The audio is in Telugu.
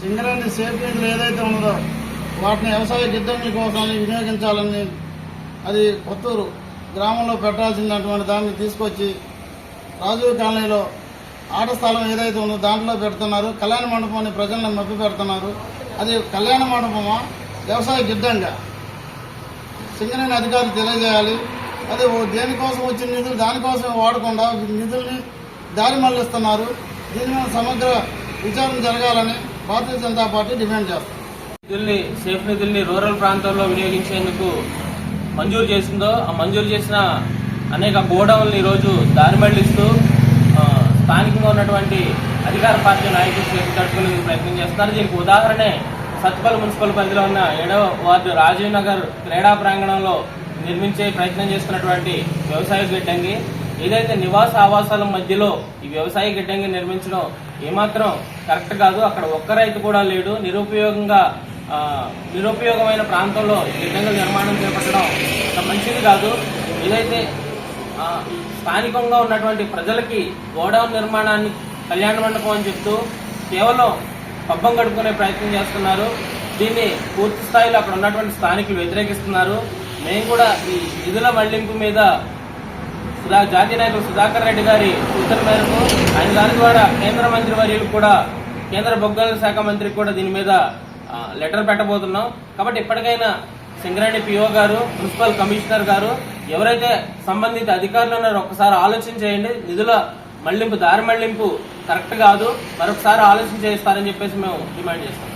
సింగరేణి సేఫ్ ఏదైతే ఉన్నదో వాటిని వ్యవసాయ గిడ్డంగుల కోసం వినియోగించాలని అది కొత్తూరు గ్రామంలో పెట్టాల్సినటువంటి దాన్ని తీసుకొచ్చి రాజీవ్ కాలనీలో ఆట స్థలం ఏదైతే ఉందో దాంట్లో పెడుతున్నారు. కళ్యాణ మండపాన్ని ప్రజలను మభ్య పెడుతున్నారు. అది కళ్యాణ మండపమా? వ్యవసాయ గిడ్డంగా? సింగరేణి అధికారులు తెలియజేయాలి. అదే దేనికోసం వచ్చిన నిధులు? దానికోసం వాడకుండా నిధుల్ని దారి మళ్ళిస్తున్నారు. దీని మీద సమగ్ర విచారణ జరగాలని భారతీయ జనతా పార్టీ డిమాండ్ చేస్తుంది. నిధుల్ని సేఫ్ నిధుల్ని రూరల్ ప్రాంతాల్లో వినియోగించేందుకు మంజూరు చేసిందో ఆ మంజూరు చేసిన అనేక గోడౌన్లు ఈరోజు దారి మళ్ళిస్తూ స్థానికంగా ఉన్నటువంటి అధికార పార్టీ నాయకులు చేసి తట్టుకునే ప్రయత్నం చేస్తున్నారు. దీనికి ఉదాహరణే సత్పల్ మున్సిపల్ పరిధిలో ఉన్న ఏడవ వార్డు రాజీవ్ నగర్ క్రీడా ప్రాంగణంలో నిర్మించే ప్రయత్నం చేస్తున్నటువంటి వ్యవసాయ గిడ్డంగి ఏదైతే నివాస ఆవాసాల మధ్యలో ఈ వ్యవసాయ గిడ్డంగి నిర్మించడం ఏమాత్రం కరెక్ట్ కాదు అక్కడ ఒక్క రైతు కూడా లేడు. నిరుపయోగంగా నిరుపయోగమైన ప్రాంతంలో ఈ గిడ్డంగుల నిర్మాణం చేపట్టడం మంచిది కాదు. ఏదైతే స్థానికంగా ఉన్నటువంటి ప్రజలకి గోడౌన్ నిర్మాణాన్ని కళ్యాణ మండపం అని చెప్తూ కేవలం పబ్బం గడుపుకునే ప్రయత్నం చేస్తున్నారు. దీన్ని పూర్తి స్థాయిలో అక్కడ ఉన్నటువంటి స్థానికులు వ్యతిరేకిస్తున్నారు. మేము కూడా ఈ నిధుల మళ్ళింపు మీద సుధా జాతీయ నాయకులు సుధాకర్ రెడ్డి గారి సూచన మేరకు ఆయన దాని ద్వారా కేంద్ర మంత్రి వర్యులు కూడా కేంద్ర బొగ్గల శాఖ మంత్రికి కూడా దీని మీద లెటర్ పెట్టబోతున్నాం. కాబట్టి ఇప్పటికైనా సింగరేణి పిఓ గారు మున్సిపల్ కమిషనర్ గారు ఎవరైతే సంబంధిత అధికారులు ఉన్నారో ఒకసారి ఆలోచన చేయండి. నిధుల మళ్ళింపు దారి మళ్ళింపు కరెక్ట్ కాదు. మరొకసారి ఆలోచన చేస్తారని చెప్పేసి మేము డిమాండ్ చేస్తాం.